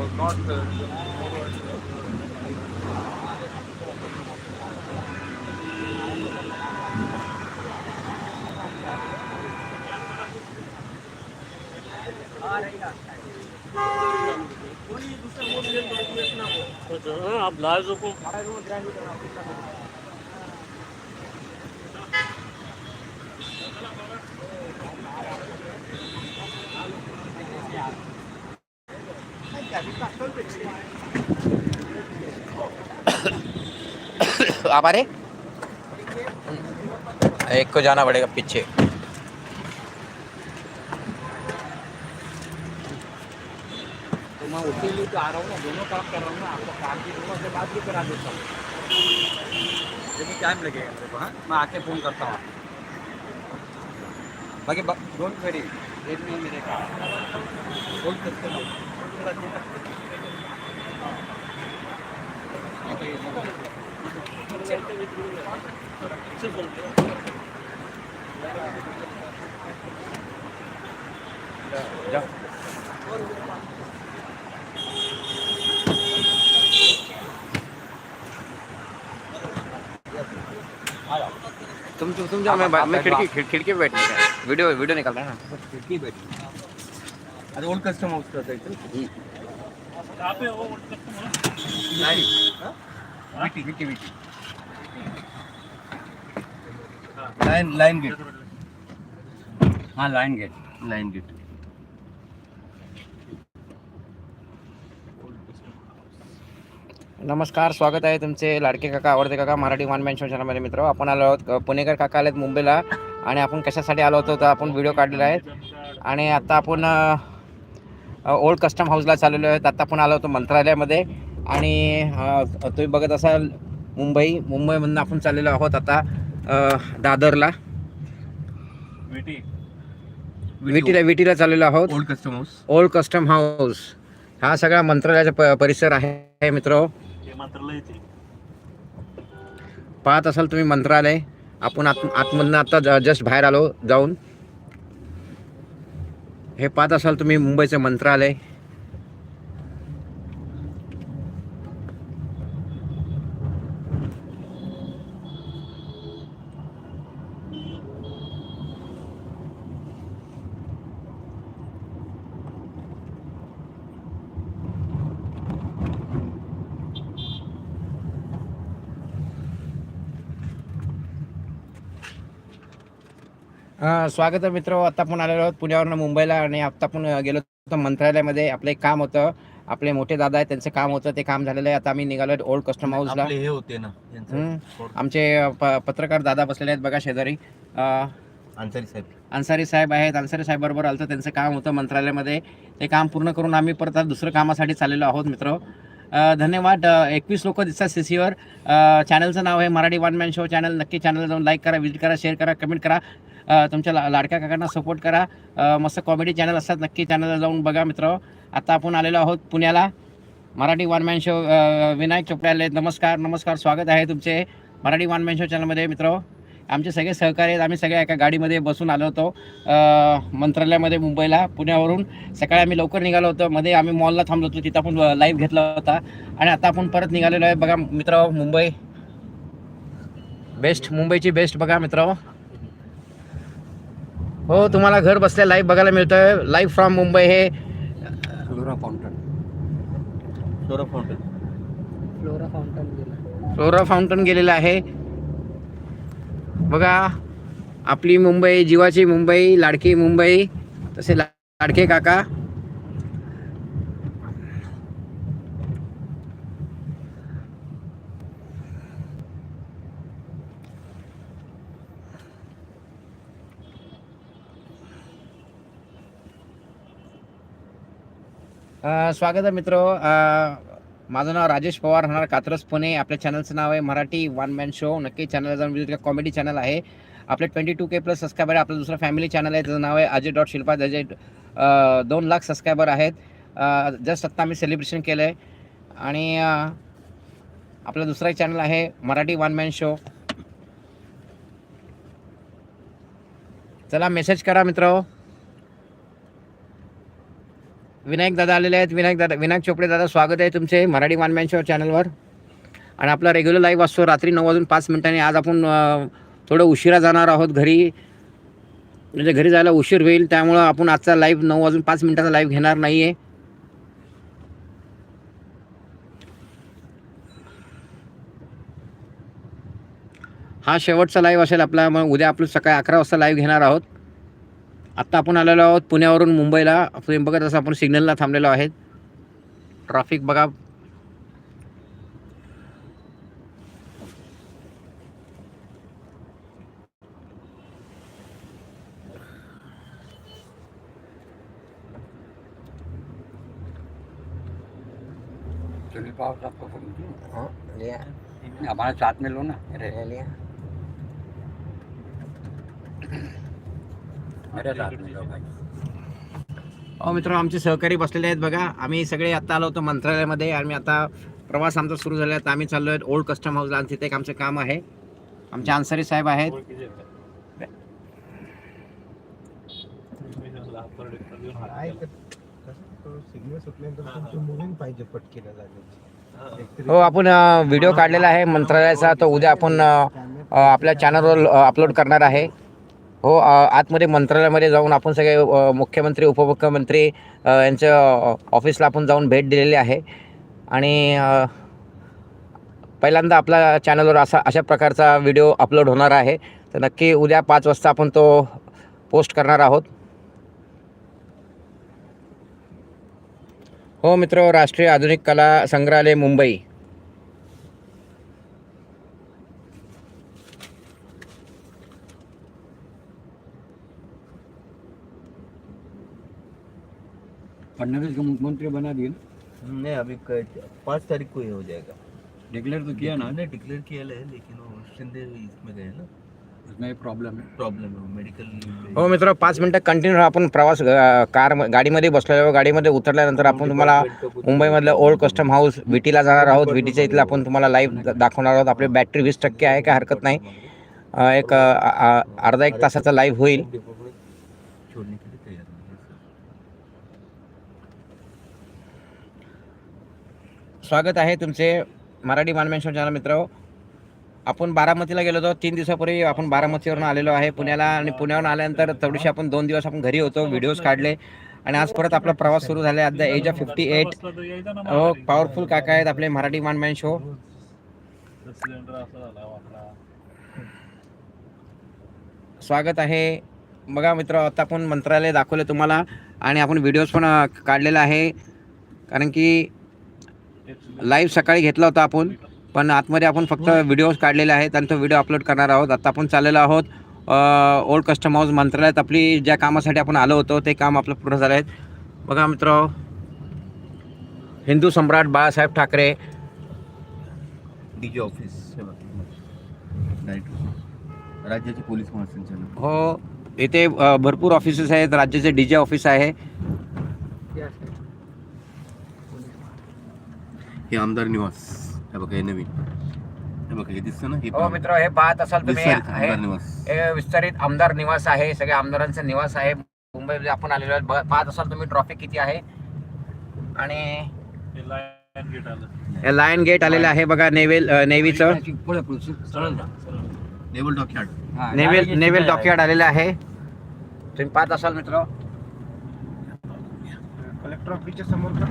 Was not. Uh, आप live को आप आ रहे? एक को जाना पड़ेगा पीछे। तो मैं उसके लिए तो आ रहा हूँ ना, दोनों काम कर रहा हूँ ना, आपको काम की दोनों से बात भी करा देता हूँ। लेकिन टाइम लगेगा मेरे को हाँ? मैं आके फ़ोन करता हूँ बाकी डोंट वेरी रेट में मेरे का। बोल सकते हो तुम तुम तुम जाओ मैं मैं खिड़की खिड़की पे बैठ वीडियो वीडियो निकल रहा है ना। खिड़की बैठी అది ఓల్డ్ కస్టమ్ హౌస్ కదా ఇక్కడ कहाँ पे हो లైన్ విటి విటి విటి लाइन लाइन गेट हाँ लाइन गेट लाइन गेट नमस्कार स्वागत आहे तुमचे लाडके काका आवडते काका मराठी वन मॅन शो चॅनलमध्ये मित्र आपण आलो आहोत अ, पुणेकर काका आलेत मुंबईला आणि आपण कशासाठी आलो होतो तर आपण व्हिडिओ काढलेला आहे आणि आता आपण अ, अ, ओल्ड कस्टम हाऊसला चाललेलो आहेत. आता आपण आलो होतो मंत्रालयामध्ये. आणि तुम्ही बघत असाल मुंबई मुंबईमधून आपण चाललेलो आहोत आता दादरला. विटीला विटीला चाललेलो आहोत. Old custom house old custom house हा सगळा मंत्रालयाचा परिसर आहे मित्र. पाहत असाल तुम्ही मंत्रालय. आपण आत आतमधनं आता जस्ट बाहेर आलो जाऊन. हे पाहत असाल तुम्ही मुंबईचं मंत्रालय. स्वागत आहे मित्र. आता आपण आलेलो आहोत पुण्यावरनं मुंबईला आणि आता आपण गेलो होतो मंत्रालयामध्ये. आपलं एक काम होतं. आपले मोठे दादा आहेत त्यांचं काम होतं ते काम झालेलं आहे. आता आम्ही निघालो ओल्ड कस्टम हाऊसला हे होते ना. आमचे प- पत्रकार दादा बसलेले आहेत बघा शेजारी. अं, अन्सारी साहेब. अन्सारी साहेब आहेत. अन्सारी साहेब बरोबर आलं त्यांचं काम होतं मंत्रालयामध्ये. ते काम पूर्ण करून आम्ही परत आता दुसरं कामासाठी चाललेलो आहोत मित्र. धन्यवाद. एकवीस लोक दिसतात सी सीवर चॅनलचं नाव आहे Marathi one man show channel. नक्की चॅनलला जाऊन लाईक करा विजिट करा शेअर करा कमेंट करा. तुमच्या ला- लाडक्या काकांना सपोर्ट करा. मस्त कॉमेडी चॅनल असतात. नक्की चॅनलला जाऊन बघा मित्र. आता आपण आलेलो आहोत पुण्याला. Marathi one man show Vinayak Chopde आले नमस्कार नमस्कार. स्वागत आहे तुमचे मराठी वन मॅन शो चॅनलमध्ये मित्र. आमचे सगळे सहकारी आहेत. आम्ही सगळ्या एका गाडीमध्ये बसून आलो होतो. अ, मंत्रालयामध्ये मुंबईला पुण्यावरून. सकाळी आम्ही लवकर निघालो होतो. मध्ये आम्ही मॉलला थांबलो होतो. तिथं आपण लाईव्ह घेतला होता. आणि आता आपण परत निघालेलो आहे. बघा मित्र मुंबई. बेस्ट मुंबईची बेस्ट बघा मित्र हो तुम्हाला घर बसल्या लाईव्ह बघायला मिळतोय. लाईव्ह फ्रॉम मुंबई हे Flora Fountain Flora Fountain Flora Fountain गेलेलं आहे. बघा आपली मुंबई जीवाची मुंबई लाडकी मुंबई तसे लाडके काका. स्वागत आहे मित्र. माझं नाव राजेश पवार राहणार कात्रस पुणे. आपल्या चॅनलचं नाव आहे मराठी वन मॅन शो नक्की चॅनल जाऊन विजिट करा. कॉमेडी चॅनल आहे. आपले twenty two K plus subscriber आहे. आपलं दुसरं फॅमिली चॅनल आहे. त्याचं नाव आहे अजय डॉट शिल्पा. अजय दोन लाख सबस्क्रायबर आहेत. जस्ट आत्ता आम्ही सेलिब्रेशन केलं आहे आणि आपला आपलं दुसरं एक चॅनल आहे मराठी वन मॅन शो चला मेसेज करा मित्र. विनायक दादा आलेले आहेत. विनायक दादा विनायक चोपडे दादा स्वागत आहे तुमचे मराठी वन शो चॅनलवर आणि आपला रेग्युलर लाईव्ह असतो रात्री नऊ वाजून पाच मिनिटांनी. आज आपण थोडं उशिरा जाणार आहोत घरी. म्हणजे घरी जायला उशीर होईल त्यामुळं आपण आजचा लाईव्ह नऊ वाजून पाच मिनिटाचा लाईव्ह घेणार नाही आहे हा शेवटचा लाईव्ह असेल आपला मग उद्या आपण सकाळी अकरा वाजता लाईव्ह घेणार आहोत. आत्ता आपण आलेलो आहोत पुण्यावरून मुंबईला. तुम्ही बघत असं आपण सिग्नलला थांबलेलो आहेत. ट्रॅफिक बघा. हमारे साथ में लो ना. मेरे मेरे साथ अहो मित्र आमचे सहकारी बसलेले आहेत बघा. आम्ही सगळे आता आलो होतो मंत्रालयामध्ये. आम्ही आता प्रवास आमचा सुरू झाला आहे. तर आम्ही चाललो आहेत ओल्ड कस्टम हाऊसला आणि तिथे एक आमचं काम आहे. आमचे अन्सारी साहेब आहेत. हो आपण व्हिडिओ काढलेला आहे मंत्रालयाचा. तो उद्या आपण आपल्या चॅनलवर अपलोड करणार आहे. हो आतमध्ये मंत्रालयामध्ये जाऊन आपण सगळे मुख्यमंत्री उपमुख्यमंत्री यांच्या ऑफिसला आपण जाऊन भेट दिलेली आहे. आणि पहिल्यांदा आपल्या चॅनलवर असा अशा प्रकारचा व्हिडिओ अपलोड होणार आहे. तर नक्की उद्या पाच वाजता आपण तो पोस्ट करणार आहोत. हो मित्र राष्ट्रीय आधुनिक कला संग्रहालय मुंबई. फडणवीस को मुख्यमंत्री बना दिए ना? नहीं अभी क- पाँच तारीख को ही हो जाएगा। डिक्लेयर तो किया ना? हमने डिक्लेयर किया है लेकिन वो शिंदे इसमें गए ना। उसमें प्रॉब्लम है। प्रॉब्लम है मेडिकल हो मित्र पाच मिनटं कंटिन्यू आपण प्रवास कार गाडीमध्ये बसलेलो गाडीमध्ये उतरल्यानंतर आपण तुम्हाला मुंबईमधलं ओल्ड कस्टम हाऊस विटीला जाणार आहोत. विटीच्या इथलं आपण तुम्हाला लाईव्ह दाखवणार आहोत. आपली बॅटरी वीस टक्के आहे काय हरकत नाही. एक अर्धा एक तासाचा लाईव्ह होईल छोड़ने के लिए तैयार नहीं है सर। स्वागत आहे तुमचे मराठी मानमेश्वर चॅनल मित्र. आपण बारामतीला गेलो होतो. तीन दिवसापूर्वी आपण बारामतीवरून आलेलो आहे पुण्याला आणि पुण्यावरून आल्यानंतर थोडीशी आपण दोन दिवस आपण घरी होतो व्हिडिओज काढले. आणि आज परत आपला प्रवास सुरू झाला आहे at the age of fifty eight हो पॉवरफुल काका आहेत आपले मराठी मानमॅन शो हो. स्वागत आहे. बघा मित्र आता आपण मंत्रालय दाखवलं तुम्हाला आणि आपण व्हिडिओज पण काढलेला आहे. कारण की लाईव्ह सकाळी घेतला होता आपण पण आतमध्ये आपण फक्त व्हिडिओज काढलेले आहेत आणि तो व्हिडिओ अपलोड करणार आहोत. आता आपण चाललेलो आहोत ओल्ड कस्टम हाऊस मंत्रालयात. आपली ज्या कामासाठी आपण आलो होतो ते काम आपलं पूर्ण झालं आहे बघा मित्र हिंदू सम्राट बाळासाहेब ठाकरे. डीजे ऑफिस हे बघा. Right. राज्याचे पोलीस महासंचालक. हो इथे भरपूर ऑफिसेस आहेत. राज्याचे डी जे ऑफिस आहे. हे आमदार निवास. हे बघा हे नवीन. हे बघा हे दिसतं ना? हे हो मित्र हे पाहत असाल तुम्ही. विस्तारित हे आमदार निवास. हे विस्तारित आमदार निवास आहे सगळ्या आमदारांचा निवास आहे. मुंबईमध्ये आपण आलेलो आहे ब- पाहत असाल तुम्ही ट्रॉफिक किती आहे? आणि हे लाईन गेट आलं. हे लायन गेट आलेलं आहे बघा नेव्हिल अ, नेव्हीचं. Naval dockyard. Naval naval dockyard आलेलं आहे. तुम्ही पाहत असाल मित्र. कलेक्टर ऑफिसच्या समोर का?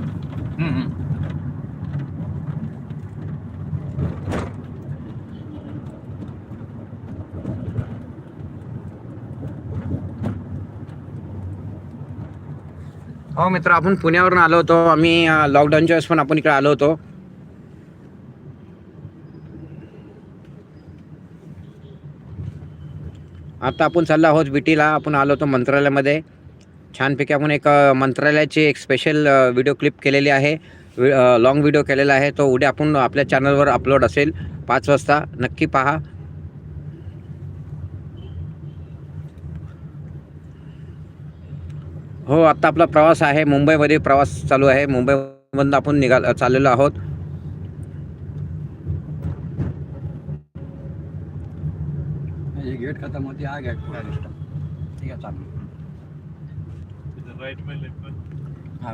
हो मित्र आपण पुण्यावरून आलो होतो. आम्ही लॉकडाऊनच्या वेळेस पण आपण इकडे आलो होतो. आता आपण चाललो आहोत विटीला आपण आलो होतो मंत्रालयामध्ये. छानपैकी आपण एक मंत्रालयाची एक स्पेशल व्हिडिओ क्लिप केलेली आहे. लॉंग व्हिडिओ केलेला आहे. तो उद्या आपण आपल्या चॅनलवर अपलोड असेल. पाच वाजता. नक्की पहा. हो आत्ता आपला प्रवास आहे. मुंबईमध्ये प्रवास चालू आहे. मुंबईमधून आपण निघाल चाललेलो आहोत. गेट खत्म होती आ गया ठीक है चालू राईट में लेफ्ट में हा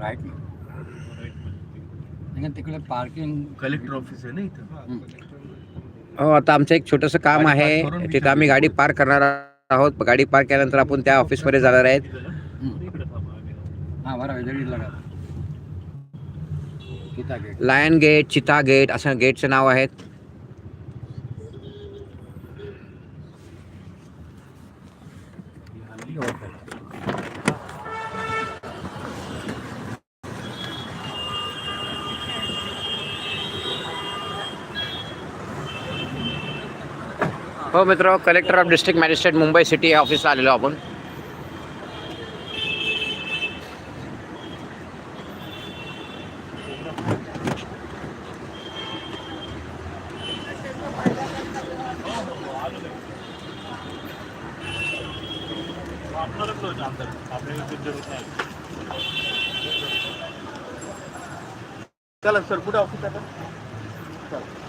तिकडे पार्किंग कलेक्टर ऑफिस आहे ना इथं? हो आता आमचं एक छोटंसं काम आहे. तिथं आम्ही गाडी पार्क करणार आहोत. गाडी पार्क केल्यानंतर आपण त्या ऑफिसमध्ये जाणार आहेत. हा बरं वेगळी लायन गेट चिता गेट असं गेटचं नाव आहेत. हो मित्र collector of district magistrate Mumbai city या ऑफिसला चला सर कुठे ऑफ़िस आता. अ,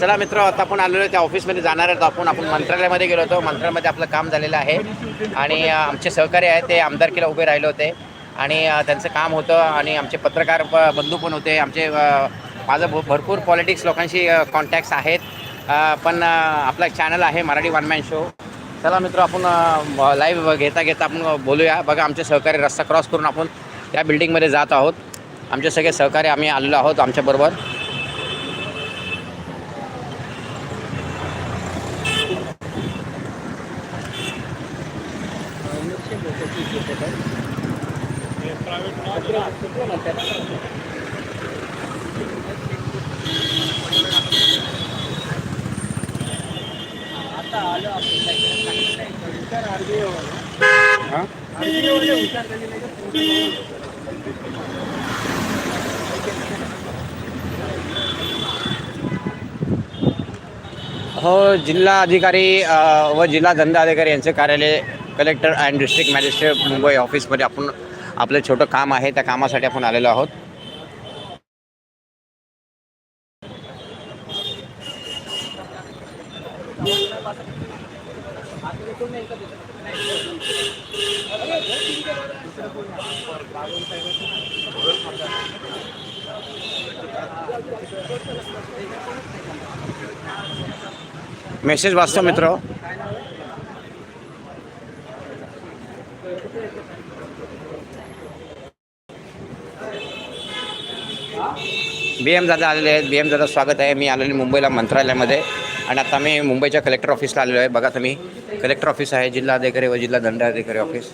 चला मित्र आता आपण आलेलो त्या ऑफिसमध्ये जाणार आहोत आपण आपण मंत्रालयामध्ये गेलो होतो. मंत्रालयामध्ये आपलं काम झालेलं आहे. आणि आमचे सहकारी आहेत ते आमदारकीला उभे राहिले होते. आणि त्यांचं काम होतं. आणि आमचे पत्रकार बंधू पण होते. आमचे माझं भ- भरपूर पॉलिटिक्स लोकांशी कॉन्टॅक्ट्स आहेत. पण आपला एक चॅनल आहे मराठी वन मॅन शो चला मित्र आपण लाईव्ह घेता घेता आपण बोलूया. बघा आमचे सहकारी रस्ता क्रॉस करून आपण त्या बिल्डिंगमध्ये जात आहोत. आमचे सगळे सहकारी आम्ही आलेलो आहोत आमच्याबरोबर. हो जिल्हा अधिकारी व जिल्हा धंदा अधिकारी यांचे कार्यालय collector and district magistrate Mumbai ऑफिसमध्ये आपण आपलं छोटं काम आहे त्या कामासाठी आपण आलेलो आहोत. मेसेज वाचतो मित्र. बी एम दादा आलेले आहेत. बी एम दादा स्वागत आहे. मी आलेली मुंबईला मंत्रालयामध्ये. आणि आता मी मुंबईच्या कलेक्टर ऑफिसला आलेलो आहे. बघा तुम्ही कलेक्टर ऑफिस आहे जिल्हा अधिकारी व जिल्हा दंडाधिकारी ऑफिस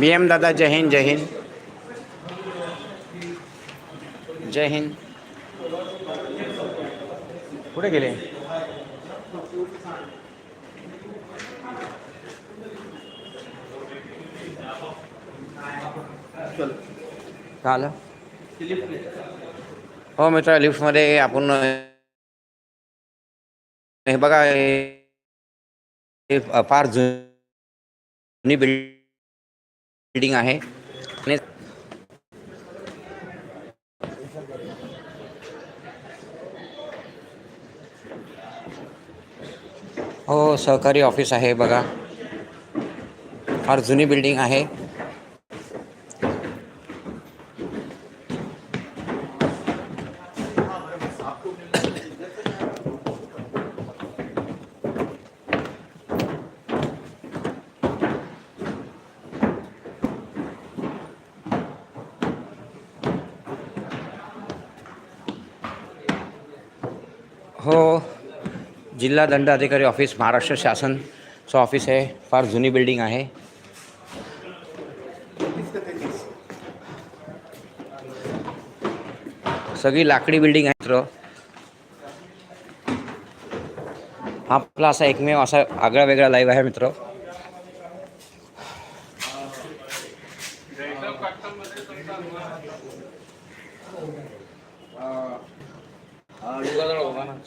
बी एम दादा, जय हिंद जय हिंद। जय हिंद। कुठे गेले? हो मित्र, लिफ्टमध्ये आपण, हे बघा फार जुनी बिल्डिंग आहे. आणि हो सहकारी ऑफिस आहे बघा. फार जुनी बिल्डिंग आहे हो जिल्हा दंडाधिकारी ऑफिस महाराष्ट्र शासनचं ऑफिस आहे. फार जुनी बिल्डिंग आहे. सगळी लाकडी बिल्डिंग आहे मित्र. हा आपला असा एकमेव असा आगळा वेगळा लाईव्ह आहे मित्र.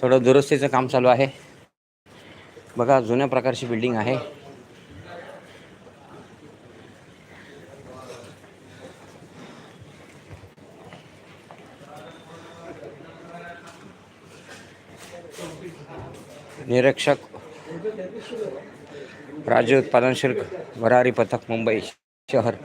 थोडं दुरुस्तीचं काम चालू आहे. बघा जुन्या प्रकारची बिल्डिंग आहे. निरीक्षक राज्य उत्पादन शुल्क वरारी पथक मुंबई शहर.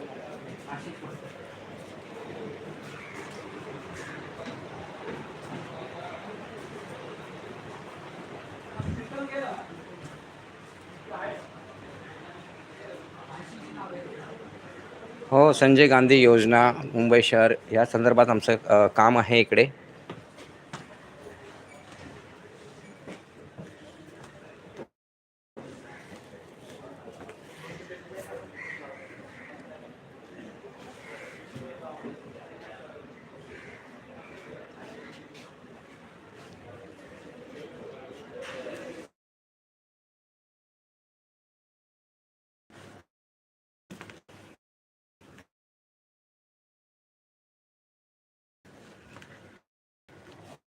संजय गांधी योजना मुंबई शहर या संदर्भात आमचं काम आहे इकडे.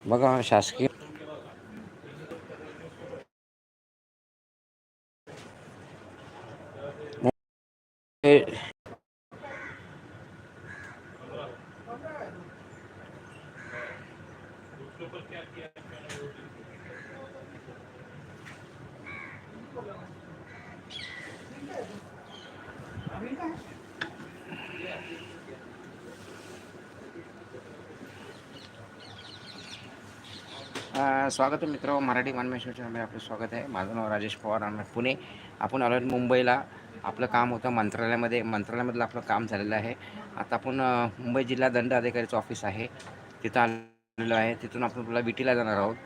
बघा शासकीय हे- अ, स्वागत आहे मित्र मराठी मानमेश्वर चॅनलमध्ये आपलं स्वागत आहे. माझं नाव राजेश पवार आणि पुणे. आपण आलो मुंबईला. आपलं काम होतं मंत्रालयामध्ये. मंत्रालयामधलं आपलं काम झालेलं आहे. आता आपण मुंबई जिल्हा दंड अधिकारीचं ऑफिस आहे. तिथं आलेलो आहे. तिथून आपण आपल्याला विटीला जाणार आहोत.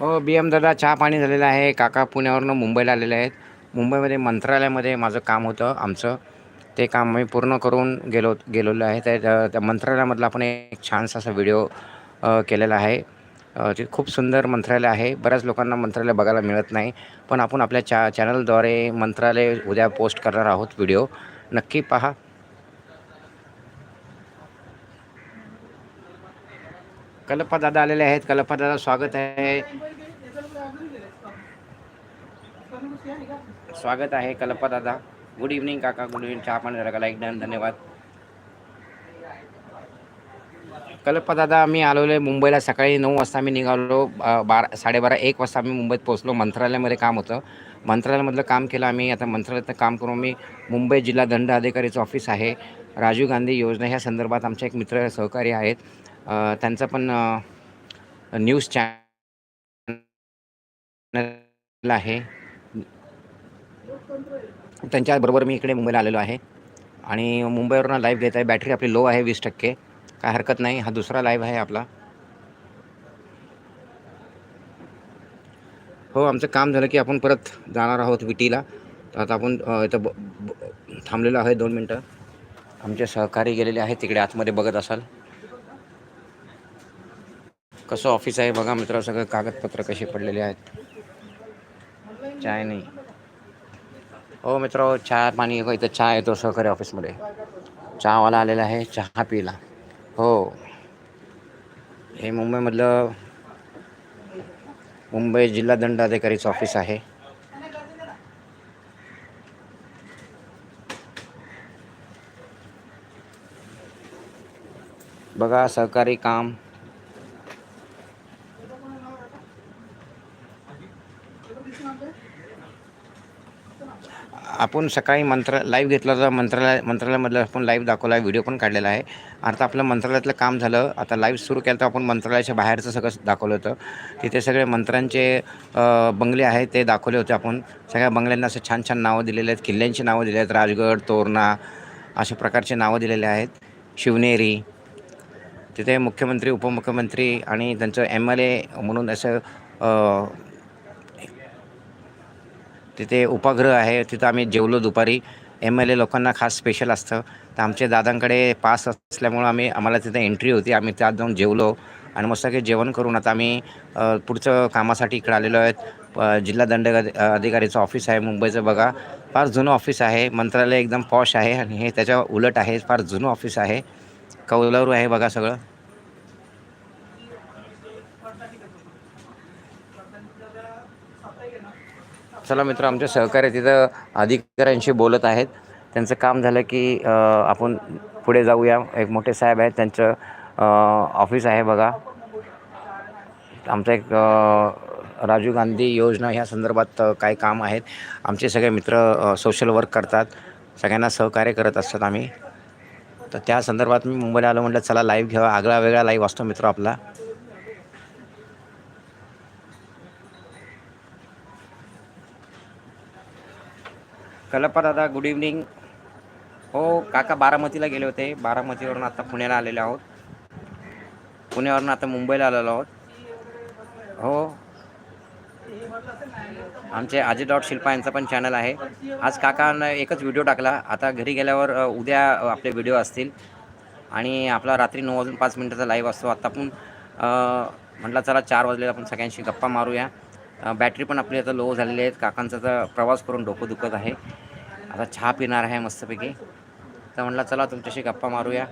हो बी एम दादा चहा पाणी झालेलं आहे. काका पुण्यावरनं मुंबईला आलेले आहेत. मुंबईमध्ये मंत्रालयामध्ये माझं काम होतं आमचं. ते काम मी पूर्ण करून गेलो गेलेलो आहे. त्या त्या मंत्रालयामधला आपण एक छानसा असा व्हिडिओ केलेला आहे. ते खूप सुंदर मंत्रालय आहे. बऱ्याच लोकांना मंत्रालय बघायला मिळत नाही. पण आपण आपल्या चा चॅनलद्वारे मंत्रालय उद्या पोस्ट करणार आहोत व्हिडिओ. नक्की पहा. कल्पा दादा आलेले आहेत कल्पा दादा स्वागत आहे. स्वागत आहे कल्पा दादा गुड इव्हनिंग काका. गुड इव्हनिंग चहा पण जरा लाईक डन धन्यवाद. कल्पदादा मी आलेलो मुंबईला. सकाळी नऊ वाजता मी निघालो. बारा साडेबारा एक वाजता आम्ही मुंबईत पोहोचलो. मंत्रालयामध्ये काम होतं. मंत्रालयामधलं काम केलं आम्ही. आता मंत्रालयात काम करून मी मुंबई जिल्हा दंड अधिकारीचं ऑफिस आहे. राजीव गांधी योजना ह्या संदर्भात आमचे एक मित्र सहकारी आहेत. त्यांचा पण न्यूज चॅनल आहे. त्यांच्याबरोबर मी इकडे मुंबईला आलेलो आहे. आणि मुंबईवरून लाईव्ह घेत आहे. बॅटरी आपली लो आहे वीस टक्के. काय हरकत नाही. हा दुसरा लाईव्ह आहे आपला. हो आमचं काम झालं की आपण परत जाणार आहोत विटीला. तर आता आपण इथं ब ब- थांबलेलो आहे दोन मिनटं. आमचे सहकारी गेलेले आहेत. तिकडे आतमध्ये बघत असाल. कसं ऑफिस आहे बघा मित्र सगळं कागदपत्र कसे पडलेले आहेत. चाय नाही. हो मित्र चहा पाणी इथं चहा येतो सहकारी ऑफिसमध्ये. चहावाला आलेला आहे चहा पिला हो. हे मुंबईमधलं मुंबई जिल्हा दंड अधिकारीचं ऑफिस आहे. बघा सहकारी काम. आपण सकाळी मंत्र लाईव्ह घेतला होता मंत्रालय मंत्रालयामधलं आपण लाईव्ह दाखवला आहे व्हिडिओ पण काढलेला आहे. आता आपलं मंत्रालयातलं काम झालं आता लाईव्ह सुरू केलं तर आपण मंत्रालयाच्या बाहेरचं सगळं दाखवलं होतं. तिथे सगळे मंत्र्यांचे बंगले आहेत ते दाखवले होते आपण. सगळ्या बंगल्यांना असं छान छान नावं दिलेले आहेत. किल्ल्यांची नावं दिली आहेत. राजगड तोरणा अशा प्रकारचे नावं दिलेले आहेत. शिवनेरी तिथे मुख्यमंत्री उपमुख्यमंत्री आणि त्यांचं एम एल ए म्हणून असं तिथे उपग्रह आहे तिथं आम्ही जेवलो दुपारी. एम एल ए लोकांना खास स्पेशल असतं. तर आमच्या दादांकडे पास असल्यामुळं आम्ही आम्हाला तिथे एंट्री होती. आम्ही त्यात जाऊन जेवलो आणि मस्त काही जेवण करून आता आम्ही पुढचं कामासाठी इकडे आलेलो आहेत. जिल्हा दंड अधिकारीचं ऑफिस आहे मुंबईचं बघा. फार जुनं ऑफिस आहे. मंत्रालय एकदम पॉश आहे आणि हे त्याच्या उलट आहे. फार जुनं ऑफिस आहे. कौलारू आहे बघा सगळं. चला मित्र आमचे सहकार्य तिथं अधिकाऱ्यांशी बोलत आहेत. त्यांचं काम झालं की आपण पुढे जाऊया. एक मोठे साहेब आहेत त्यांचं ऑफिस आहे बघा. आमचं एक राजीव गांधी योजना ह्या संदर्भात काय काम आहेत. आमचे सगळे मित्र सोशल वर्क करतात. सगळ्यांना सहकार्य करत असतात आम्ही. तर त्या संदर्भात मी मुंबईला आलो म्हटलं चला लाईव्ह घ्यावा आगळा वेगळा लाईव्ह असतो मित्र आपला. कलपा दादा गुड इव्हनिंग हो काका बारामतीला गेले होते. बारामतीवरून आता पुण्याला आलेले आहोत. पुण्यावरून आता मुंबईला आलेलो आहोत. हो. आमचे अजय डॉट शिल्पा यांचा पण चॅनल आहे. आज काकानं एकच व्हिडिओ टाकला. आता घरी गेल्यावर उद्या आपले व्हिडिओ असतील. आणि आपला रात्री नऊ वाजून पाच मिनटाचा लाईव्ह असतो. आत्ता आपण म्हटलं चला चार वाजलेला आपण सगळ्यांशी गप्पा मारूया. बॅटरी पण आपली आता लो झालेली आहेत काकांचा तर प्रवास करून डोकं दुखत आहे. आता चहा पिणार आहे मस्तपैकी. तर म्हटलं चला तुमच्याशी गप्पा मारूया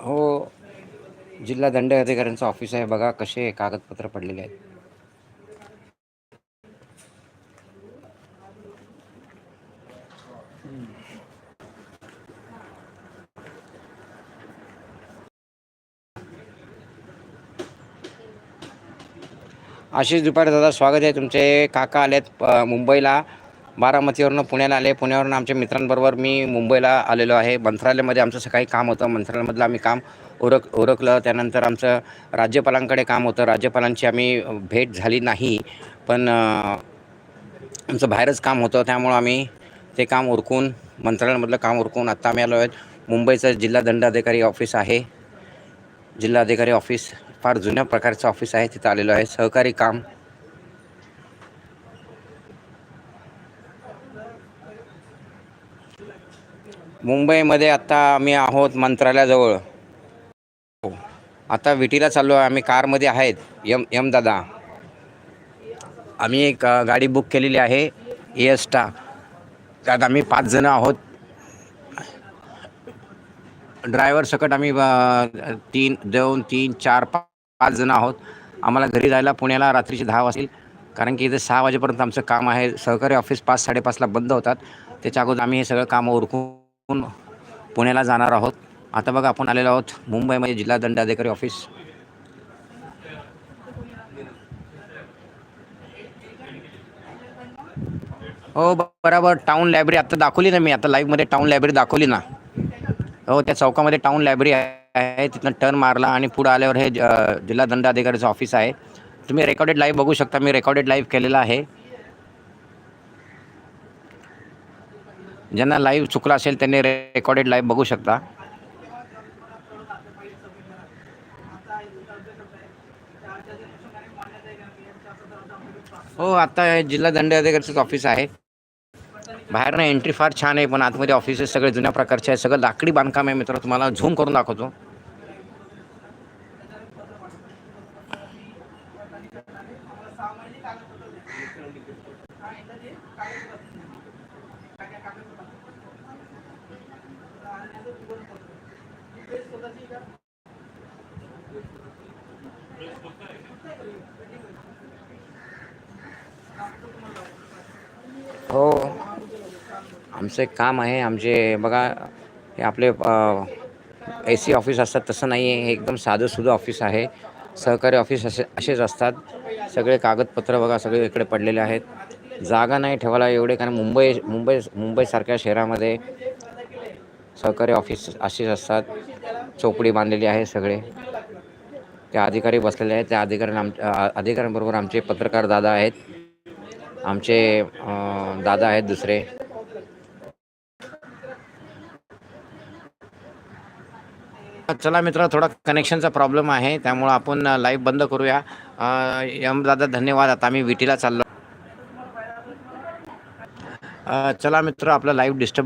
हो जिल्हा दंड अधिकाऱ्यांचं ऑफिस आहे. बघा कसे कागदपत्र पडलेले आहेत. आशिष दुपारे दादा स्वागत आहे तुमचे. काका आलेत मुंबईला. बारामतीवरनं पुण्याला आले. पुण्यावरून आमच्या मित्रांबरोबर मी मुंबईला आलेलो आहे. मंत्रालयामध्ये आमचं सकाळी काम होतं. मंत्रालयामधलं आम्ही काम ओरख ओरखलं. त्यानंतर आमचं राज्यपालांकडे काम होतं. राज्यपालांची आम्ही भेट झाली नाही पण आमचं बाहेरच काम होतं. त्यामुळं आम्ही ते काम उरकून मंत्रालयामधलं काम उरकून आत्ता आम्ही आलो आहेत. मुंबईचं जिल्हा दंडाधिकारी ऑफिस आहे. जिल्हाधिकारी ऑफिस फार जुन्या प्रकारचं ऑफिस आहे. तिथं आलेलो आहे. सहकारी काम. मुंबईमध्ये आत्ता आम्ही आहोत मंत्रालयाजवळ. हो. आता विटीला चाललो आहे. आम्ही कारमध्ये आहेत. यम यम दादा. आम्ही एक अ, गाडी बुक केलेली आहे. एस्टा त्यात आम्ही पाच जण आहोत. ड्रायव्हर सकट आम्ही अ, तीन दोन तीन चार पा- पाच जण आहोत. आम्हाला घरी जायला पुण्याला रात्रीचे दहा वाजतील. कारण की इथे सहा वाजेपर्यंत आमचं काम आहे. सहकारी ऑफिस पाच साडेपाचला बंद होतात. त्याच्या अगोदर आम्ही हे सगळं कामं उरकून पुण्याला जाणार आहोत. आता बघा आपण आलेलो आहोत मुंबईमध्ये जिल्हा दंडाधिकारी ऑफिस. हो बराबर. बरोबर टाऊन लायब्ररी आता दाखवली ना मी. आता लाईव्हमध्ये टाऊन लायब्ररी दाखवली ना. हो त्या चौकामध्ये टाऊन लायब्ररी आहे. तिथनं टर्न मारला आणि पुढं आल्यावर हे जिल्हा दंडाधिकारीचं ऑफिस आहे. तुम्ही रेकॉर्डेड लाईव्ह बघू शकता. मी रेकॉर्डेड लाईव्ह केलेला आहे. ज्यांना लाईव्ह चुकला असेल त्यांनी रेकॉर्डेड लाईव्ह बघू शकता. हो आता जिल्हा दंडाधिकारीचंच ऑफिस आहे. बाहेर ना एंट्री फार छान आहे पण आतमध्ये ऑफिसेस सगळे जुन्या प्रकारचे आहे सगळं लाकडी बांधकाम आहे मित्र तुम्हाला झूम करून दाखवतो. हो. आमचं एक काम आहे आमचे बघा हे आपले ए सी ऑफिस असतात तसं नाही आहे हे एकदम साधं सुधं ऑफिस आहे. सहकारी ऑफिस असे असेच असतात. सगळे कागदपत्र बघा सगळे इकडे पडलेले आहेत. जागा नाही ठेवायला एवढे कारण मुंबई मुंबई मुंबईसारख्या शहरामध्ये सहकारी ऑफिस असेच असतात. चौकडी बांधलेली आहे सगळे. त्या अधिकारी बसलेले आहेत. त्या अधिकारी आम अधिकाऱ्यांबरोबर आमचे पत्रकार दादा आहेत. आमचे दादा आहेत दुसरे. चला मित्र थोडा कनेक्शनचा प्रॉब्लेम आहे. त्यामुळं आपण लाईव्ह बंद करूया. यम दादा धन्यवाद. आता आम्ही विटीला चाललो. चला मित्र आपला लाईव्ह डिस्टर्ब